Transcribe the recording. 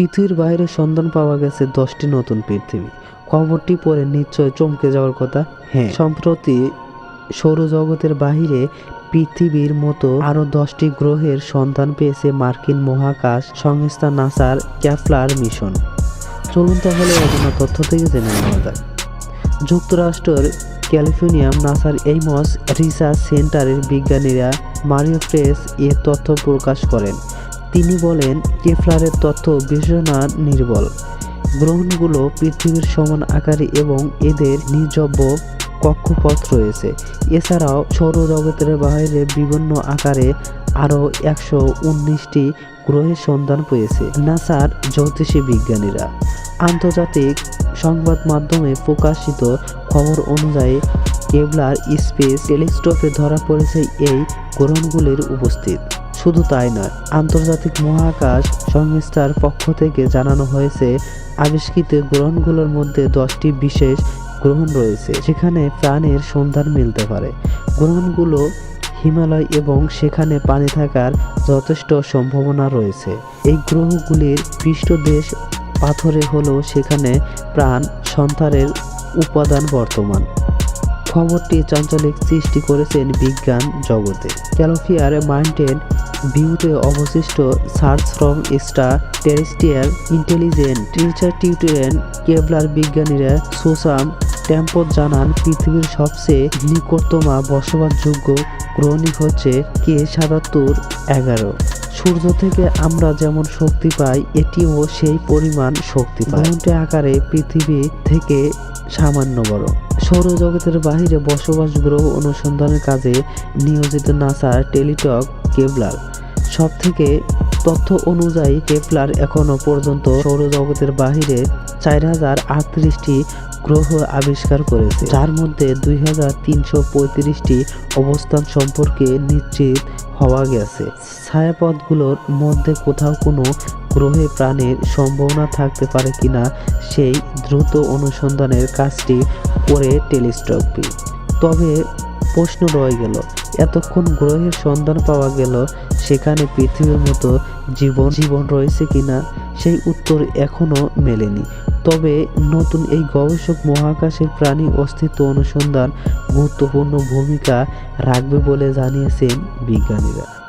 পৃথিবীর বাইরে সন্ধান পাওয়া গেছে দশটি নতুন পৃথিবী। খবরটি পরে নিশ্চয় চমকে যাওয়ার কথা? হ্যাঁ। সম্প্রতি সৌরজগতের বাহিরে পৃথিবীর মতো আরও দশটি গ্রহের সন্ধান পেয়েছে মার্কিন মহাকাশ সংস্থা নাসার ক্যাপলার মিশন। চলুন তাহলে অজানা তথ্য থেকে জেনে নেওয়া যাক। যুক্তরাষ্ট্রের ক্যালিফোর্নিয়াম নাসার এইমস রিসার্চ সেন্টারের বিজ্ঞানীরা মারিও প্রেস এ তথ্য প্রকাশ করেন। তিনি বলেন, কেফলারের তথ্য বিবেচনা নির্বল। গ্রহণগুলো পৃথিবীর সমান আকারে এবং এদের নিজব্য কক্ষপথ রয়েছে। এছাড়াও সৌরজগতের বাইরে বিভিন্ন আকারে আরও একশো উনিশটি গ্রহের সন্ধান পেয়েছে, নাসার জ্যোতিষী বিজ্ঞানীরা। আন্তর্জাতিক সংবাদ মাধ্যমে প্রকাশিত খবর অনুযায়ী কেবলার স্পেস টেলিস্কোপে ধরা পড়েছে এই গ্রহণগুলির উপস্থিত। শুধু তাই নয়, আন্তর্জাতিক মহাকাশ সংস্থার পক্ষ থেকে জানানো হয়েছে, আবিষ্কৃত গ্রহণগুলোর মধ্যে দশটি বিশেষ গ্রহণ রয়েছে, যেখানে প্রাণের সন্ধান মিলতে পারে। গ্রহণগুলো হিমালয় এবং সেখানে পানি থাকার যথেষ্ট সম্ভাবনা রয়েছে। এই গ্রহগুলির পৃষ্ঠদেশ পাথরে হলেও সেখানে প্রাণ সন্তানের উপাদান বর্তমান। খবরটি চাঞ্চলিক সৃষ্টি করেছেন বিজ্ঞান জগতে। ক্যালোফিয়ার মাউন্টেন ভিউতে অবশিষ্ট সার্চ ফ্রম স্টার টেরিস্টিয়াল ইন্টেলিজেন্ট ইনস্টিটিউটের কেবলার বিজ্ঞানীরা সুসাম টেম্পো জানান, পৃথিবীর সবচেয়ে নিকটতমা বসবাসযোগ্য গ্রহণী হচ্ছে কে সাতাত্তর এগারো। সূর্য থেকে আমরা যেমন শক্তি পাই, এটিও সেই পরিমাণ শক্তি পায়। আকারে পৃথিবী থেকে সামান্য বড়। সৌরজগতের বাহিরে বসবাস গ্রহ অনুসন্ধানের কাজে নিয়োজিত নাসার টেলিটক কেবলার। সব থেকে তথ্য অনুযায়ী কেপলার এখনও পর্যন্ত সৌরজগতের বাহিরে চার হাজার আটত্রিশটি গ্রহ আবিষ্কার করেছে, যার মধ্যে দুই হাজার তিনশো পঁয়ত্রিশটি অবস্থান সম্পর্কে নিশ্চিত হওয়া গেছে। ছায়াপথগুলোর মধ্যে কোথাও কোনো গ্রহে প্রাণের সম্ভাবনা থাকতে পারে কিনা, সেই দ্রুত অনুসন্ধানের কাজটি করে টেলিস্কোপটি তবে প্রশ্ন রয়ে গেল, এতক্ষণ গ্রহের সন্ধান পাওয়া গেল সেখানে পৃথিবীর মতো জীবন জীবন রয়েছে কিনা? সেই উত্তর এখনও মেলেনি। তবে নতুন এই গবেষক মহাকাশের প্রাণী অস্তিত্ব অনুসন্ধান গুরুত্বপূর্ণ ভূমিকা রাখবে বলে জানিয়েছেন বিজ্ঞানীরা।